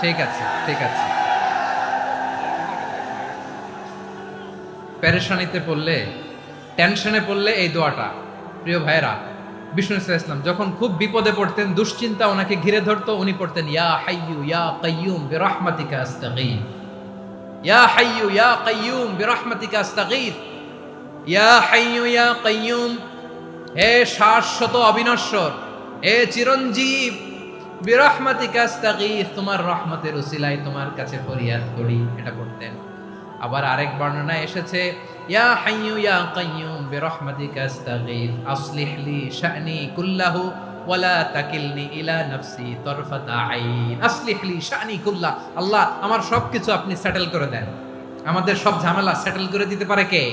ঠিক আছে ঠিক আছে। পেরেশানিতে পড়লে, টেনশনে পড়লে এই দোয়াটা। প্রিয় ভাইরা বিষ্ণু ইসলাম যখন খুব বিপদে পড়তেন, দুশ্চিন্তা ওনাকে ঘিরে ধরতো, উনি পড়তেন, ইয়া হাইয়ু ইয়া কাইয়ুম বিরহমাতিকা ইয়া হাইয়ু ইয়া কাইয়ুম বিরহমাতিকা আস্তাগীথ ইয়া হাইয়ু ইয়া কাইয়ুম হে শাশ্বত অবিনশ্বর, হে চিরঞ্জীব বিরহমাতিকা আস্তাগীথ তোমার রহমতের উসিলায় তোমার কাছে ফরিয়াদ করি, এটা পড়তেন আবার আরেক বর্ণনা এসেছে, ইয়া হাইয়ু ইয়া কাইয়ুম, বিরহমাতিকা আস্তাগীথ আসলিহ লি শা'নি কুল্লাহু, ওয়ালা তাকিলনি ইলা নাফসি তরফাতা আইন। আসলিহ লি শা'নি কুল্লাহ, আল্লাহ, আমার সবকিছু আপনি সেটেল করে দেন। আমাদের সব ঝামেলা সেটেল করে দিতে পারে কে?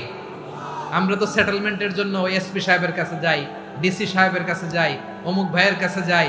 আমরা তো সেটেলমেন্টের জন্য এসপি সাহেবের কাছে যাই, ডিসি সাহেবের কাছে যাই, অমুক ভাইয়ের কাছে যাই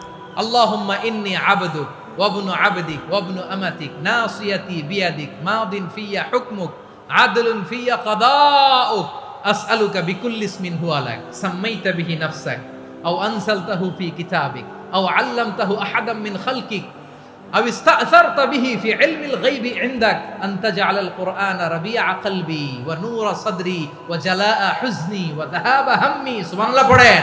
আল্লাহুম্মা ইন্নি আবেদুক ওয়াবনু আবেদিক ওয়াবনু আমাতিক নাসিয়াতি বিয়াদিক মাদিন ফিয়া হুকমুক আদলুন ফিয়া কাদাউক আসআলুকা বিকুল্লি ইসমিন হুয়া লাক সাম্মাইতা বিহি নাফসাক আও আনসালতাহু ফি কিতাবিক আও আল্লামতাহু আহাদাম মিন খালকিক أو استأثرت به في علم الغيب عندك أن تجعل القرآن ربيع قلبي ونور صدري وجلاء حزني وذهاب همي سبحان الله পড়েন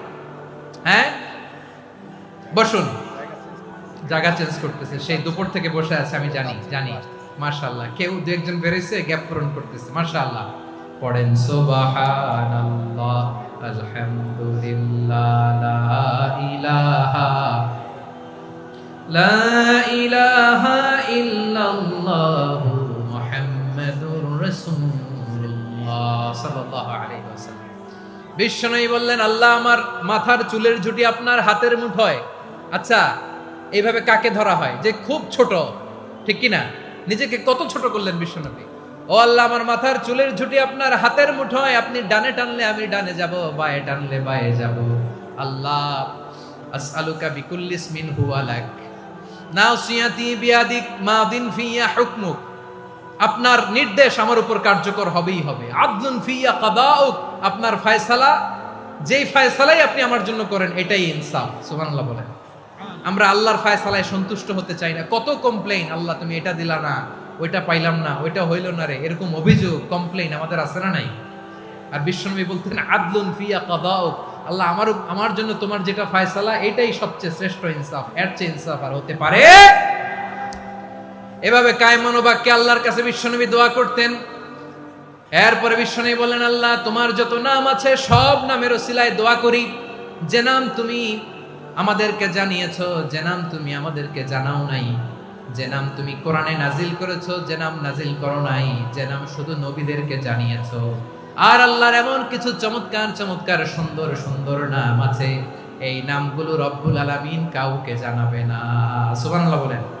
হ্যাঁ? বসুন। জায়গা চেঞ্জ করতেছে। সেই দুপুর থেকে বসে আছে, আমি জানি জানি। মাশাআল্লাহ। কেউ দু একজন বেরিয়েছে গ্যাপ পূরণ করতেছে। মাশাআল্লাহ। পড়েন, সুবহানাল্লাহ, আলহামদুলিল্লাহ, লা ইলাহা লা ইলাহা ইল্লাল্লাহু মুহাম্মাদুর রাসূলুল্লাহ সাল্লাল্লাহু আলাইহি বিশ্বনবী বললেন, আল্লাহ আমার মাথার চুলের ঝুটি আপনার হাতের মুঠোয় আচ্ছা এইভাবে কাকে ধরা হয়? যে খুব ছোট, ঠিক কি না নিজেকে কত ছোট করলেন বিশ্বনবী ও আল্লাহ, আমার মাথার চুলের ঝুটি আপনার হাতের মুঠোয় আপনি ডানে টানলে আমি ডানে যাব, বায়ে টানলে বায়ে যাব। আল্লাহ, আসআলুকা বিকুল্লিস মিন হুয়া লাক। নাসিয়াতি বিয়াদিক মাদিন ফিয়া হুকমুক। আপনার নির্দেশ আমার উপর কার্যকর হবেই হবে। আব্দুল ফিয়া কাদাউক। আপনার ফায়সালা, যেই ফায়সালাই আপনি আমার জন্য করেন, এটাই ইনসাফ, সুবহানাল্লাহ বলেন। আমরা আল্লাহর ফায়সালায় সন্তুষ্ট হতে চাই না। কত কমপ্লেইন আল্লাহ তুমি এটা দিলা না, ওইটা পাইলাম না, ওইটা হইল না রে, এরকম অভিযোগ কমপ্লেইন আমাদের আছে না নাই? আর বিশ্বনবী বলতেন, আদলুন ফিয়া কাদাউক। আল্লাহ আমার আমার জন্য তোমার যেটা ফায়সালা, এটাই সবচেয়ে শ্রেষ্ঠ ইনসাফ, এর চেয়ে ইনসাফ আর হতে পারে? এভাবে কায়মনোবাক্যে আল্লাহর কাছে বিশ্বনবী দোয়া করতেন এরপরে বিশ্বনবী বললেন, আল্লাহ, তোমার যত নাম আছে, সব নামের ওসিলায় দোয়া করি। যে নাম তুমি আমাদেরকে জানিয়েছ, যে নাম তুমি আমাদেরকে জানাও নাই। যে নাম তুমি কোরআনে নাজিল করেছ, যে নাম নাজিল করো নাই। যে নাম শুধু নবীদেরকে জানিয়েছো। আর আল্লাহর এমন কিছু চমৎকার চমৎকার, সুন্দর সুন্দর নাম আছে। এই নামগুলো রব্বুল আলামিন কাউকে জানাবে না। সুবহানাল্লাহ বলেন।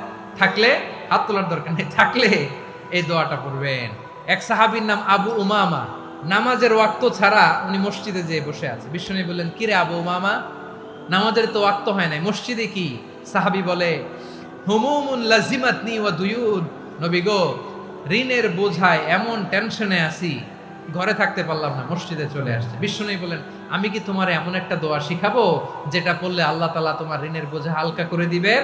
থাকলে হাত তোলার দরকার নেই, থাকলে এই দোয়াটা পড়বেন। এক সাহাবীর নাম আবু উমামা। নামাজের ওয়াক্ত ছাড়া উনি মসজিদে যেয়ে বসে আছে। বিশ্বনী বললেন কিরে আবু উমামা? নামাজের তো ওয়াক্ত হয় নাই। মসজিদে কি? সাহাবি বলে, হুমুমুন লাজিমাতনি ওয়া দুয়ুন। নবী গো, ঋণের বোঝায় এমন টেনশনে আছি, ঘরে থাকতে পারলাম না, মসজিদে চলে আসছে। বিশ্বনবী বলেন আমি কি তোমার এমন একটা দোয়া শিখাবো, যেটা পড়লে আল্লাহ তালা তোমার ঋণের বোঝা হালকা করে দিবেন?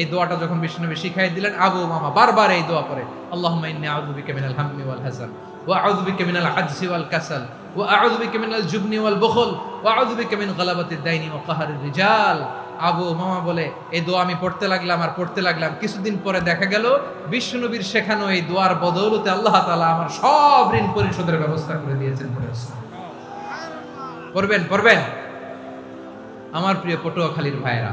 এই দোয়াটা যখন বিষ্ণুনবী শিখাই দিলেন, আবু মামা বারবার এই দোয়া ইন্নী আউযু মিনাল হাম্মি ওয়াল রিজাল। আবু মামা বলে, এই দোয়া আমি পড়তে লাগলাম আর পড়তে লাগলাম। কিছুদিন পরে দেখা গেল বিশ্বনবীর শেখানো এই দোয়ার বদৌলতে আল্লাহ তাআলা আমার সব ঋণ পরিশোধের ব্যবস্থা করে দিয়েছেন পড়ে পড়বেন পড়বেন। আমার প্রিয় পটুয়াখালীর ভাইরা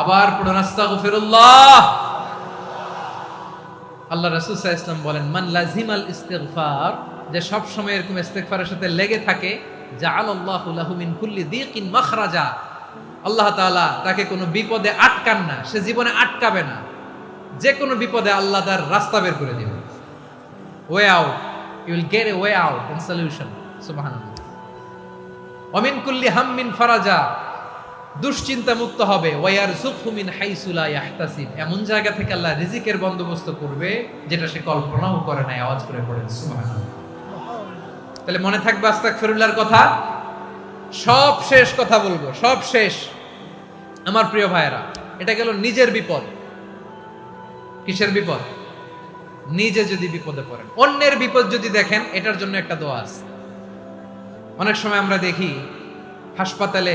আবার পড়ুন আল্লাহ রাসূল বলেন, মান লাজিমাল ইস্তিগফার, যে সব সময় এরকম ইস্তেগফারের সাথে লেগে থাকে কুল্লি আল্লাহ তাকে কোনো বিপদে আটকান না, সে জীবনে আটকাবে না। যে কোনো বিপদে আল্লাহ তার রাস্তা বের করে দিবে way out you will get a way out in solution সুবহানাল্লাহ। কুল্লি হাম্মিন ফারাজা দুশ্চিন্তা মুক্ত হবে ওয়ার সুখমিন হাইসুলা ইয়াহতাসিব। এমন জায়গা থেকে আল্লাহ রিজিকের বন্দোবস্ত করবে, যেটা সে কল্পনাও করে নাই, আওয়াজ করে সুবহানাল্লাহ। তাহলে মনে থাকবে আস্তাগফিরুল্লাহর কথা? সব শেষ কথা বলব, সব শেষ। আমার প্রিয় ভাইয়েরা, এটা গেল নিজের বিপদ। কিসের বিপদ? নিজে যদি বিপদে পড়েন। অন্যের বিপদ যদি দেখেন, এটার জন্য একটা দোয়া আছে। অনেক সময় আমরা দেখি, হাসপাতালে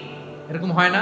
এরকম হয় না।